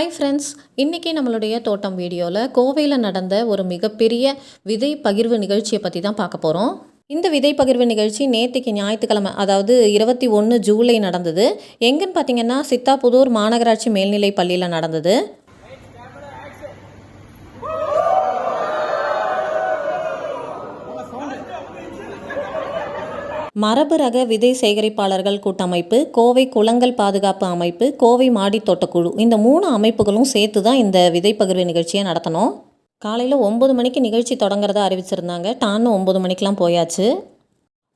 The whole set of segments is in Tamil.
ஹாய் ஃப்ரெண்ட்ஸ் இன்றைக்கி நம்மளுடைய தோட்டம் வீடியோவில் கோவையில் நடந்த ஒரு மிகப்பெரிய விதை பகிர்வு நிகழ்ச்சியை பற்றி தான் பார்க்க போகிறோம் இந்த விதை பகிர்வு நிகழ்ச்சி நேற்றுக்கு ஞாயிற்றுக்கிழமை அதாவது இருபத்தி ஒன்று ஜூலை நடந்தது. எங்கன்னு பார்த்தீங்கன்னா சித்தாபுதூர் மாநகராட்சி மேல்நிலை பள்ளியில் நடந்தது. மரபு ரக விதை சேகரிப்பாளர்கள் கூட்டமைப்பு கோவை குளங்கள் பாதுகாப்பு அமைப்பு கோவை மாடித் தோட்டக்குழு இந்த மூணு அமைப்புகளும் சேர்த்து தான் இந்த விதை பகிர்வு நிகழ்ச்சியை நடத்தணும். காலையில் ஒம்பது மணிக்கு நிகழ்ச்சி தொடங்குறதா அறிவிச்சிருந்தாங்க. டான்னு ஒம்பது மணிக்கெலாம் போயாச்சு.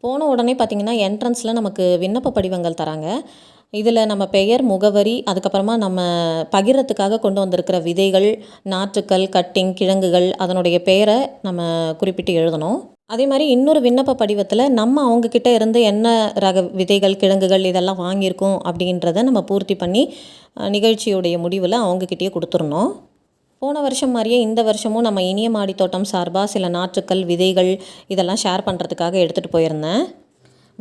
போன உடனே பார்த்திங்கன்னா என்ட்ரன்ஸில் நமக்கு விண்ணப்ப படிவங்கள் தராங்க. இதில் நம்ம பெயர் முகவரி அதுக்கப்புறமா நம்ம பகிர்றதுக்காக கொண்டு வந்திருக்கிற விதைகள் நாற்றுக்கள் கட்டிங் கிழங்குகள் அதனுடைய பெயரை நம்ம குறிப்பிட்டு எழுதணும். அதே மாதிரி இன்னொரு விண்ணப்ப படிவத்தில் நம்ம அவங்கக்கிட்ட இருந்து என்ன ரக விதைகள் கிழங்குகள் இதெல்லாம் வாங்கியிருக்கோம் அப்படின்றத நம்ம பூர்த்தி பண்ணி நிகழ்ச்சியுடைய முடிவில் அவங்கக்கிட்டேயே கொடுத்துடணும். போன வருஷம் மாதிரியே இந்த வருஷமும் நம்ம இனிய மாடி தோட்டம் சார்பாக சில நாற்றுக்கள் விதைகள் இதெல்லாம் ஷேர் பண்ணுறதுக்காக எடுத்துகிட்டு போயிருந்தேன்.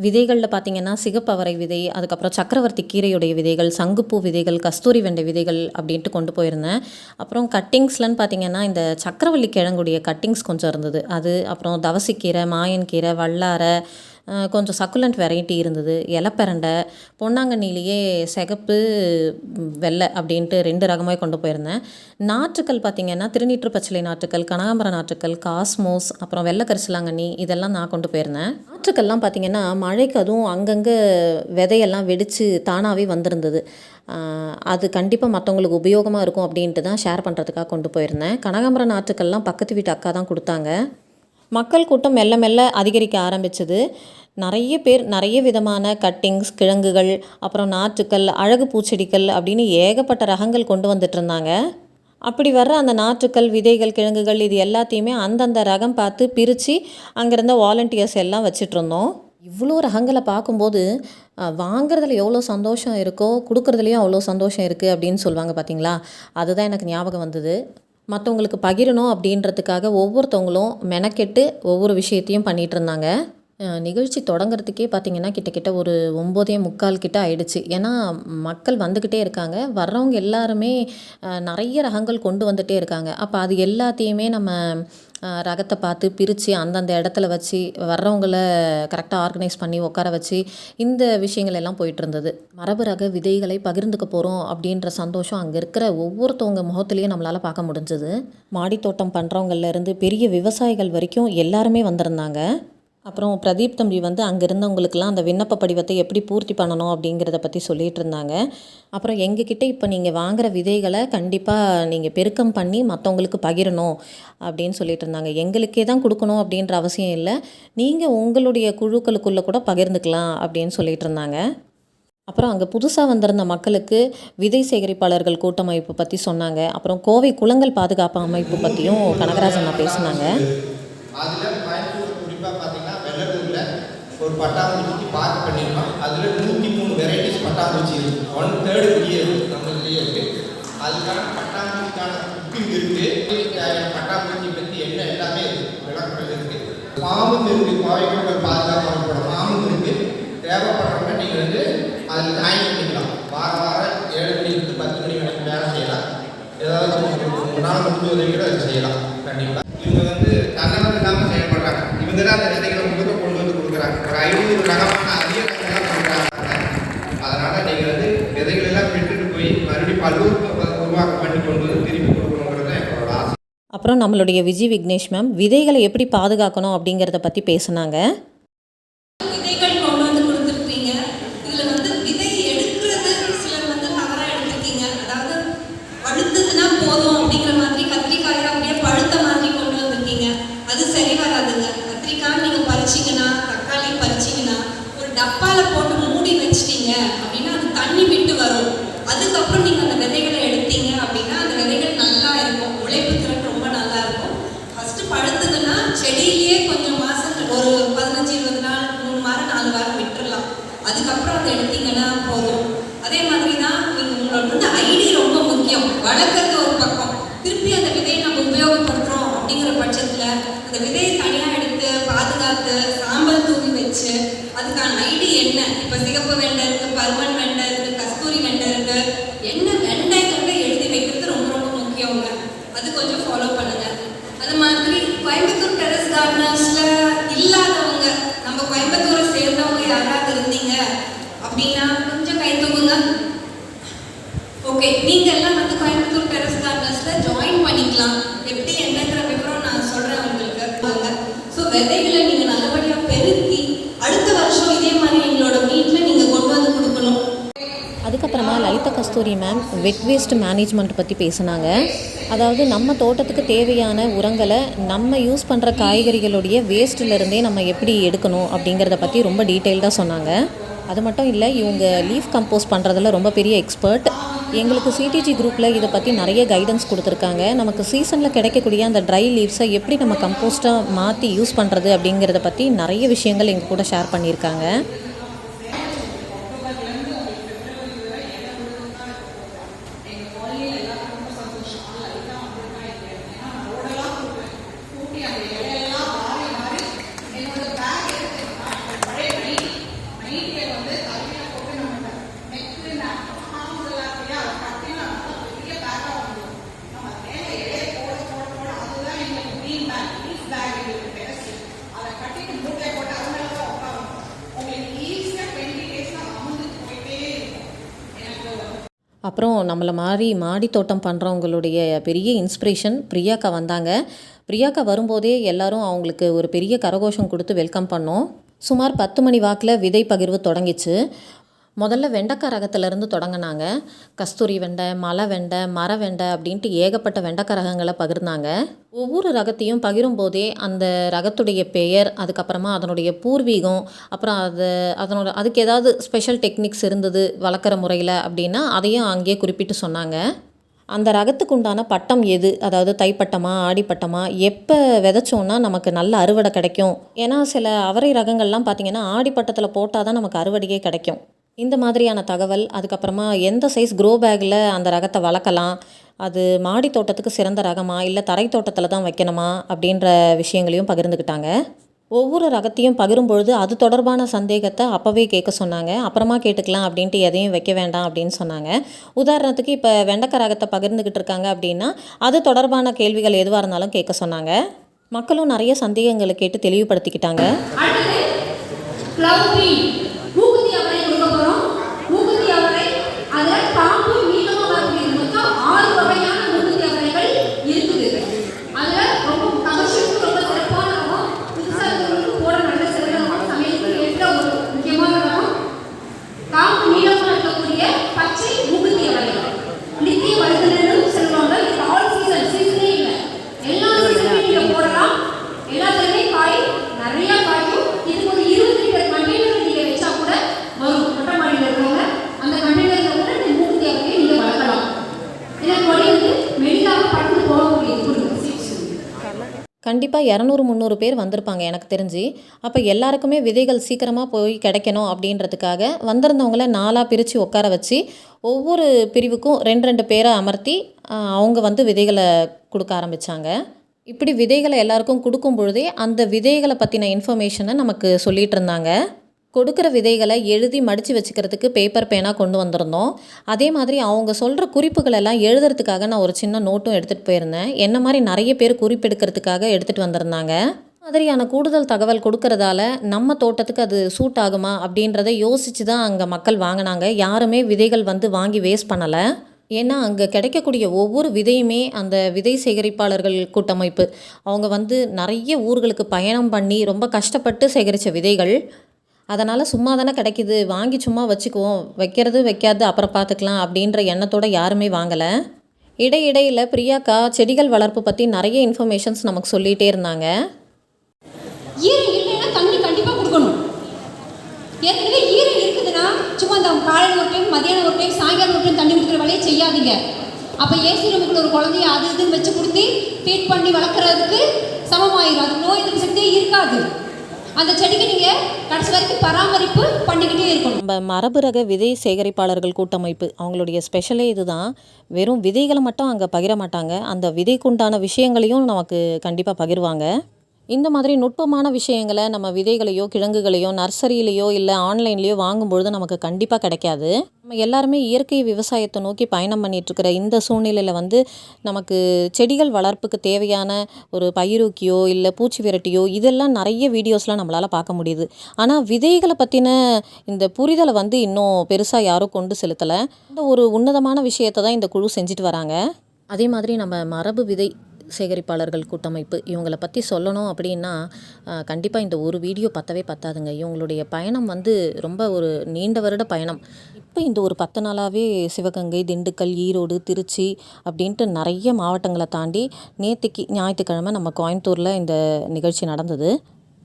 விதைகளில் பார்த்திங்கன்னா சிகப்பவரை விதை அதுக்கப்புறம் சக்கரவர்த்தி கீரையுடைய விதைகள் சங்குப்பூ விதைகள் கஸ்தூரி வெண்டை விதைகள் அப்படின்ட்டு கொண்டு போயிருந்தேன். அப்புறம் கட்டிங்ஸ்லன்னு பார்த்தீங்கன்னா இந்த சக்கரவள்ளி கிழங்குடைய கட்டிங்ஸ் கொஞ்சம் இருந்தது. அது அப்புறம் தவசிக்கீரை மாயன்கீரை வல்லாரை கொஞ்சம் சக்குலண்ட் வெரைட்டி இருந்தது. இலப்பெரண்டை பொன்னாங்கண்ணிலேயே சிகப்பு வெள்ளை அப்படின்ட்டு ரெண்டு ரகமாக கொண்டு போயிருந்தேன். நாற்றுக்கள் பார்த்திங்கன்னா திருநீற்று பச்சிலை நாற்றுக்கள் கனகாம்பர நாற்றுக்கள் காஸ்மோஸ் அப்புறம் வெள்ளை கரிசலாங்கண்ணி இதெல்லாம் நான் கொண்டு போயிருந்தேன். நாற்றுக்கள்லாம் பார்த்திங்கன்னா மழைக்கு அதுவும் அங்கங்கே விதையெல்லாம் வெடித்து தானாகவே வந்திருந்தது. அது கண்டிப்பாக மற்றவங்களுக்கு உபயோகமாக இருக்கும் அப்படின்ட்டு தான் ஷேர் பண்ணுறதுக்காக கொண்டு போயிருந்தேன். கனகாம்பர நாற்றுக்கள்லாம் பக்கத்து வீட்டு அக்கா தான் கொடுத்தாங்க. மக்கள் கூட்டம் மெல்ல மெல்ல அதிகரிக்க ஆரம்பிச்சது. நிறைய பேர் நிறைய விதமான கட்டிங்ஸ் கிழங்குகள் அப்புறம் நாற்றுக்கள் அழகு பூச்செடிகள் அப்படின்னு ஏகப்பட்ட ரகங்கள் கொண்டு வந்துட்டு இருந்தாங்க. அப்படி வர்ற அந்த நாற்றுக்கள் விதைகள் கிழங்குகள் இது எல்லாத்தையுமே அந்தந்த ரகம் பார்த்து பிரித்து அங்கேருந்த வாலண்டியர்ஸ் எல்லாம் வச்சிட்ருந்தோம் இவ்வளோ ரகங்களை பார்க்கும்போது வாங்குறதுல எவ்வளோ சந்தோஷம் இருக்கோ கொடுக்குறதுலையும் அவ்வளோ சந்தோஷம் இருக்குது அப்படின்னு சொல்லுவாங்க பார்த்தீங்களா அதுதான் எனக்கு ஞாபகம் வந்தது. மற்றவங்களுக்கு பகிரணும் அப்படின்றதுக்காக ஒவ்வொருத்தவங்களும் மெனக்கெட்டு ஒவ்வொரு விஷயத்தையும் பண்ணிகிட்டு இருந்தாங்க. நிகழ்ச்சி தொடங்குறதுக்கே பார்த்திங்கன்னா கிட்டத்தட்ட ஒரு ஒம்போதே முக்கால் கிட்ட ஆயிடுச்சு. ஏன்னா மக்கள் வந்துக்கிட்டே இருக்காங்க. வர்றவங்க எல்லாருமே நிறைய ரகங்கள் கொண்டு வந்துகிட்டே இருக்காங்க. அப்போ அது எல்லாத்தையுமே நம்ம ரகத்தை பார்த்து பிரித்து அந்தந்த இடத்துல வச்சு வர்றவங்கள கரெக்டாக ஆர்கனைஸ் பண்ணி உட்கார வச்சு இந்த விஷயங்கள் எல்லாம் போயிட்டு இருந்தது. மரபு ரக விதைகளை பகிர்ந்துக்க போகிறோம் அப்படின்ற சந்தோஷம் அங்கே இருக்கிற ஒவ்வொருத்தவங்க முகத்துலேயும் நம்மளால் பார்க்க முடிஞ்சது. மாடித்தோட்டம் பண்ணுறவங்கள்ல இருந்து பெரிய விவசாயிகள் வரைக்கும் எல்லாருமே வந்திருந்தாங்க. அப்புறம் பிரதீப் தம்பி வந்து அங்கே இருந்தவங்களுக்கெல்லாம் அந்த விண்ணப்ப படிவத்தை எப்படி பூர்த்தி பண்ணணும் அப்படிங்கிறத பற்றி சொல்லிட்டு இருந்தாங்க. அப்புறம் எங்ககிட்ட இப்போ நீங்கள் வாங்குகிற விதைகளை கண்டிப்பாக நீங்கள் பெருக்கம் பண்ணி மற்றவங்களுக்கு பகிரணும் அப்படின்னு சொல்லிட்டு இருந்தாங்க. எங்களுக்கே தான் கொடுக்கணும் அப்படின்ற அவசியம் இல்லை. நீங்கள் உங்களுடைய குழுக்களுக்குள்ளே கூட பகிர்ந்துக்கலாம் அப்படின்னு சொல்லிட்டு இருந்தாங்க. அப்புறம் அங்கே புதுசாக வந்திருந்த மக்களுக்கு விதை சேகரிப்பாளர்கள் கூட்டமைப்பு பற்றி சொன்னாங்க. அப்புறம் கோவை குளங்கள் பாதுகாப்பு அமைப்பு பற்றியும் கனகராஜன் அண்ணா பேசினாங்க அதில் கோயம்புத்தூர் குறிப்பாக பார்த்தீங்கன்னா வெள்ளலூரில் ஒரு பட்டாம்பூச்சிக்கு பார்க் பண்ணியிருக்கோம். அதில் நூற்றி மூணு வெரைட்டிஸ் பட்டாம்பூச்சி இருக்குது ஒன் தேர்டு வெளியே இருக்குது நம்மளுடைய இருக்குது அதுக்கான பட்டாம்பூச்சிக்கான குக்கிங் இருக்குது பட்டாம்பூச்சி பற்றி என்ன எல்லாமே இருக்குது விளக்கங்கள் இருக்குது பாம்பு இருக்குது பாவைக்குள்ள பாதுகாப்பு அமைப்போட ஃபார்மும் இருக்குது தேவைப்படுறவங்க நீங்கள் வந்து அதில் ஜாயின் பண்ணிக்கலாம் வார வாரம் ஏழு மணிக்கு பத்து மணி வரைக்கும் வேலை செய்யலாம் ஏதாவது உங்களுக்கு உங்களால் முடிஞ்ச உதவிகளை அதை செய்யலாம் கண்டிப்பாக இவங்க வந்து தன்னலம் இல்லாமல் செயல்படுறாங்க இவங்க தான் அந்த விதைகளை முழுக்க கொண்டு வந்து கொடுக்குறாங்க ஒரு ஐநூறு ரகமான அதிக ரகங்கள்லாம் பண்ணுறாங்க அதனால் நீங்கள் வந்து விதைகள் எல்லாம் விட்டுட்டு போய் மறுபடியும் பல்லூர் உருவாக்கம் பண்ணி கொண்டு வந்து திருப்பி கொடுக்கணுங்கிறது தான் எங்களோட ஆசை அப்புறம் நம்மளுடைய விஜய் விக்னேஷ் மேம் விதைகளை எப்படி பாதுகாக்கணும் அப்படிங்கிறத பற்றி பேசுனாங்க. டப்பால போட்டு மூடி வச்சிட்டீங்க அப்படின்னா அது தண்ணி விட்டு வரும். அதுக்கப்புறம் நீங்க அந்த விதைகளை அப்படிங்கிற பட்சத்தில் அந்த விதையை தனியாக எடுத்து பாதுகாத்து சாம்பல் தூவி வச்சு அதுக்கான ஐடி என்ன? இப்போ சிகப்பு வெண்டை இருக்குது பருமன் வெண்டை இருக்குது கஸ்தூரி வெண்டை இருக்குது என்ன வெண்டைங்கிறத எழுதி வைக்கிறது ரொம்ப ரொம்ப முக்கியம்ங்க அது கொஞ்சம் ஃபாலோ பண்ணுங்க. அது மாதிரி கோயம்புத்தூர் டெரஸ் கார்டனர்ஸில் இல்லாதவங்க நம்ம கோயம்புத்தூரை சேர்ந்தவங்க யாராவது இருந்தீங்க அப்படின்னா Kasthuri ma'am wet waste management பற்றி பேசுனாங்க. அதாவது நம்ம தோட்டத்துக்கு தேவையான உரங்களை நம்ம யூஸ் பண்ணுற காய்கறிகளுடைய வேஸ்ட்டிலிருந்தே நம்ம எப்படி எடுக்கணும் அப்படிங்கிறத பற்றி ரொம்ப டீட்டெயில்டாக சொன்னாங்க. அது மட்டும் இல்லை இவங்க லீஃப் கம்போஸ் பண்ணுறதுல ரொம்ப பெரிய எக்ஸ்பர்ட் எங்களுக்கு சிடிஜி குரூப்பில் இதை பற்றி நிறைய கைடன்ஸ் கொடுத்துருக்காங்க. நமக்கு சீசனில் கிடைக்கக்கூடிய அந்த ட்ரை லீவ்ஸை எப்படி நம்ம கம்போஸ்ட்டாக மாற்றி யூஸ் பண்ணுறது அப்படிங்கிறத பற்றி நிறைய விஷயங்கள் எங்கள் கூட ஷேர் பண்ணியிருக்காங்க. அப்புறம் நம்மளை மாதிரி மாடி தோட்டம் பண்ணுறவங்களுடைய பெரிய இன்ஸ்பிரேஷன் பிரியாக்கா வந்தாங்க. பிரியாக்கா வரும்போதே எல்லாரும் அவங்களுக்கு ஒரு பெரிய கரகோஷம் கொடுத்து வெல்கம் பண்ணோம். சுமார் பத்து மணி வாக்கில் விதை பகிர்வு தொடங்கிச்சு. முதல்ல வெண்டைக்காய் ரகத்துலேருந்து தொடங்கினாங்க. கஸ்தூரி வெண்டை மலை வெண்டை மர வெண்டை அப்படின்ட்டு ஏகப்பட்ட வெண்டைக்காய் ரகங்களை பகிர்ந்தாங்க. ஒவ்வொரு ரகத்தையும் பகிரும் போதே அந்த ரகத்துடைய பெயர் அதுக்கப்புறமா அதனுடைய பூர்வீகம் அப்புறம் அது அதனோட அதுக்கு ஏதாவது ஸ்பெஷல் டெக்னிக்ஸ் இருந்தது வளர்க்குற முறையில் அப்படின்னா அதையும் அங்கேயே குறிப்பிட்டு சொன்னாங்க. அந்த ரகத்துக்கு உண்டான பட்டம் எது? அதாவது தைப்பட்டமா ஆடிப்பட்டமா? எப்போ விதைச்சோன்னா நமக்கு நல்ல அறுவடை கிடைக்கும். ஏன்னா சில அவரை ரகங்கள்லாம் பார்த்திங்கன்னா ஆடிப்பட்டத்தில் போட்டால் தான் நமக்கு அறுவடையே கிடைக்கும். இந்த மாதிரியான தகவல் அதுக்கப்புறமா எந்த சைஸ் க்ரோ பேக்கில் அந்த ரகத்தை வளர்க்கலாம் அது மாடி தோட்டத்துக்கு சிறந்த ரகமா இல்லை தரை தோட்டத்தில் தான் வைக்கணுமா அப்படின்ற விஷயங்களையும் பகிர்ந்துக்கிட்டாங்க ஒவ்வொரு ரகத்தையும் பகிரும்பொழுது அது தொடர்பான சந்தேகத்தை அப்போவே கேட்க சொன்னாங்க. அப்புறமா கேட்டுக்கலாம் அப்படின்ட்டு எதையும் வைக்க வேண்டாம் அப்படின்னு சொன்னாங்க. உதாரணத்துக்கு இப்போ வெண்டக்க ரகத்தை பகிர்ந்துக்கிட்டு இருக்காங்க அப்படின்னா அது தொடர்பான கேள்விகள் எதுவாக இருந்தாலும் கேட்க சொன்னாங்க. மக்களும் நிறைய சந்தேகங்களை கேட்டு தெளிவுபடுத்திக்கிட்டாங்க. கண்டிப்பாக இரநூறு முந்நூறு பேர் வந்திருப்பாங்க எனக்கு தெரிஞ்சு. அப்போ எல்லாருக்குமே விதைகள் சீக்கிரமாக போய் கிடைக்கணும் அப்படின்றதுக்காக வந்திருந்தவங்கள நாலாக பிரித்து உட்கார வச்சு ஒவ்வொரு பிரிவுக்கும் ரெண்டு ரெண்டு பேரை அமர்த்தி அவங்க வந்து விதைகளை கொடுக்க ஆரம்பித்தாங்க இப்படி விதைகளை எல்லாருக்கும் கொடுக்கும் பொழுதே அந்த விதைகளை பற்றின இன்ஃபர்மேஷனை நமக்கு சொல்லிகிட்டு இருந்தாங்க. கொடுக்குற விதைகளை எழுதி மடித்து வச்சுக்கிறதுக்கு பேப்பர் பேனாக கொண்டு வந்திருந்தோம். அதே மாதிரி அவங்க சொல்கிற குறிப்புகள் எல்லாம் எழுதுறதுக்காக நான் ஒரு சின்ன நோட்டும் எடுத்துகிட்டு போயிருந்தேன். என்ன மாதிரி நிறைய பேர் குறிப்பெடுக்கிறதுக்காக எடுத்துகிட்டு வந்திருந்தாங்க. மாதிரியான கூடுதல் தகவல் கொடுக்கறதால நம்ம தோட்டத்துக்கு அது சூட் ஆகுமா அப்படின்றத யோசித்து தான் அங்கே மக்கள் வாங்கினாங்க. யாருமே விதைகள் வந்து வாங்கி வேஸ்ட் பண்ணலை. ஏன்னா அங்கே கிடைக்கக்கூடிய ஒவ்வொரு விதையுமே அந்த விதை சேகரிப்பாளர்கள் கூட்டமைப்பு. அவங்க வந்து நிறைய ஊர்களுக்கு பயணம் பண்ணி ரொம்ப கஷ்டப்பட்டு சேகரித்த விதைகள். அதனால் சும்மா தானே கிடைக்குது. வாங்கி சும்மா வச்சுக்குவோம். வைக்கிறது வைக்காது அப்புறம் பார்த்துக்கலாம் அப்படின்ற எண்ணத்தோடு யாருமே வாங்கலை. இடையிடையில் பிரியாக்கா செடிகள் வளர்ப்பு பற்றி நிறைய இன்ஃபர்மேஷன்ஸ் நமக்கு சொல்லிகிட்டே இருந்தாங்க. ஈரம் இல்லைன்னா தண்ணி கண்டிப்பாக கொடுக்கணும். ஏற்கனவே ஈரம் இருக்குதுன்னா சும்மா இந்த காலையில் ஒரு டைம் மதியானம் ஒரு டைம் சாயங்காலம் ஒரு டைம் தண்ணி கொடுக்குற வேலையை செய்யாதீங்க. அப்போ ஏசி ரூமுக்குள்ள ஒரு குழந்தைய அது இதுன்னு வச்சு கொடுத்து ஃபீட் பண்ணி வளர்க்குறதுக்கு சமமாயிரும். அது நோய் எதிர்ப்பு சக்தியே இருக்காது. அந்த செடிக்கு நீங்கள் கடைசி வரைக்கும் பராமரிப்பு பண்ணிக்கிட்டே இருக்கணும். நம்ம மரபு ரக விதை சேகரிப்பாளர்கள் கூட்டமைப்பு அவங்களுடைய ஸ்பெஷலே இதுதான். வெறும் விதைகளை மட்டும் அங்கே பகிர மாட்டாங்க. அந்த விதைக்குண்டான விஷயங்களையும் நமக்கு கண்டிப்பாக பகிர்வாங்க. இந்த மாதிரி நுட்பமான விஷயங்களை நம்ம விதைகளையோ கிழங்குகளையோ நர்சரியிலையோ இல்லை ஆன்லைன்லேயோ வாங்கும்பொழுது நமக்கு கண்டிப்பாக கிடைக்காது. நம்ம எல்லாருமே இயற்கை விவசாயத்தை நோக்கி பயணம் பண்ணிகிட்ருக்கிற இந்த சூழ்நிலையில் வந்து நமக்கு செடிகள் வளர்ப்புக்கு தேவையான ஒரு பயிரூக்கியோ இல்லை பூச்சி விரட்டியோ இதெல்லாம் நிறைய வீடியோஸ்லாம் நம்மளால் பார்க்க முடியுது. ஆனால் விதைகளை பற்றின இந்த புரிதலை வந்து இன்னும் பெருசாக யாரும் கொண்டு செலுத்தலை. இந்த ஒரு உன்னதமான விஷயத்தை தான் இந்த குழு செஞ்சுட்டு வராங்க. அதே மாதிரி நம்ம மரபு விதை சேகரிப்பாளர்கள் கூட்டமைப்பு இவங்களை பற்றி சொல்லணும் அப்படின்னா கண்டிப்பாக இந்த ஒரு வீடியோ பத்தவே பத்தாதுங்க. இவங்களுடைய பயணம் வந்து ரொம்ப ஒரு நீண்ட வருட பயணம். இப்போ இந்த ஒரு பத்து நாளாகவே சிவகங்கை திண்டுக்கல் ஈரோடு திருச்சி அப்படின்ட்டு நிறைய மாவட்டங்களை தாண்டி நேற்றுக்கு ஞாயிற்றுக்கிழமை நம்ம கோயம்புத்தூரில் இந்த நிகழ்ச்சி நடந்தது.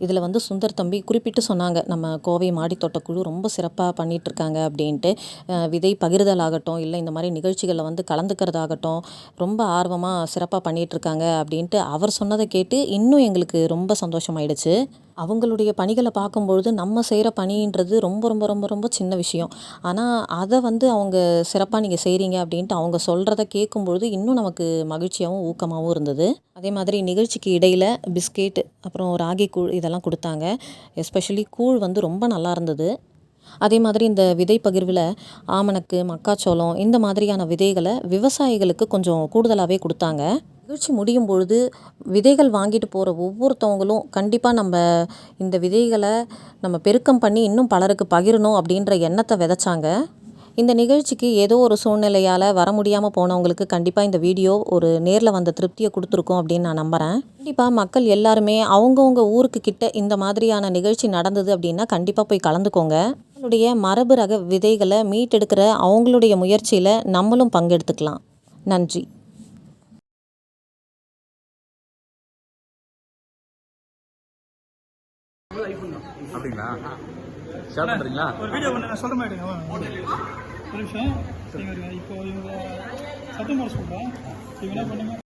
இதில் வந்து சுந்தர் தம்பி குறிப்பிட்டு சொன்னாங்க நம்ம கோவை மாடித்தோட்ட குழு ரொம்ப சிறப்பாக பண்ணிகிட்ருக்காங்க அப்படின்ட்டு. விதை பகிர்தல் ஆகட்டும் இல்லை இந்த மாதிரி நிகழ்ச்சிகளில் வந்து கலந்துக்கிறதாகட்டும் ரொம்ப ஆர்வமாக சிறப்பாக பண்ணிகிட்ருக்காங்க அப்படின்ட்டு அவர் சொன்னதை கேட்டு இன்னும் எங்களுக்கு ரொம்ப சந்தோஷமாயிடுச்சு. அவங்களுடைய பணிகளை பார்க்கும்பொழுது நம்ம செய்கிற பணின்றது ரொம்ப ரொம்ப ரொம்ப ரொம்ப சின்ன விஷயம். ஆனால் அதை வந்து அவங்க சிறப்பாக நீங்கள் செய்கிறீங்க அப்படின்ட்டு அவங்க சொல்கிறத கேட்கும்பொழுது இன்னும் நமக்கு மகிழ்ச்சியாகவும் ஊக்கமாகவும் இருந்தது. அதே மாதிரி நிகழ்ச்சிக்கு இடையில் பிஸ்கெட் அப்புறம் ராகி கூழ் இதெல்லாம் கொடுத்தாங்க. எஸ்பெஷலி கூழ் வந்து ரொம்ப நல்லா இருந்தது. அதே மாதிரி இந்த விதை பகிர்வில் ஆமணக்கு மக்காச்சோளம் இந்த மாதிரியான விதைகளை விவசாயிகளுக்கு கொஞ்சம் கூடுதலாகவே கொடுத்தாங்க. நிகழ்ச்சி முடியும் பொழுது விதைகள் வாங்கிட்டு போகிற ஒவ்வொருத்தவங்களும் கண்டிப்பாக நம்ம இந்த விதைகளை நம்ம பெருக்கம் பண்ணி இன்னும் பலருக்கு பகிரணும் அப்படின்ற எண்ணத்தை விதைச்சாங்க. இந்த நிகழ்ச்சிக்கு ஏதோ ஒரு சூழ்நிலையால் வர முடியாமல் போனவங்களுக்கு கண்டிப்பாக இந்த வீடியோ ஒரு நேரில் வந்த திருப்தியை கொடுத்துருக்கோம் அப்படின்னு நான் நம்புகிறேன் கண்டிப்பாக மக்கள் எல்லாருமே அவங்கவுங்க ஊருக்கு கிட்ட இந்த மாதிரியான நிகழ்ச்சி நடந்தது அப்படின்னா கண்டிப்பாக போய் கலந்துக்கோங்க. நம்மளுடைய மரபு ரக விதைகளை மீட்டெடுக்கிற அவங்களுடைய முயற்சியில் நம்மளும் பங்கெடுத்துக்கலாம். நன்றி. அப்படிங்களா? ஷேர் பண்ணுறீங்களா ஒரு வீடியோ ஒன்று நான் மாதிரி ஒரு இவர் இப்போ இவங்க சத்தம் போட சொல்கிறேன் இவங்க என்ன பண்ணுங்க?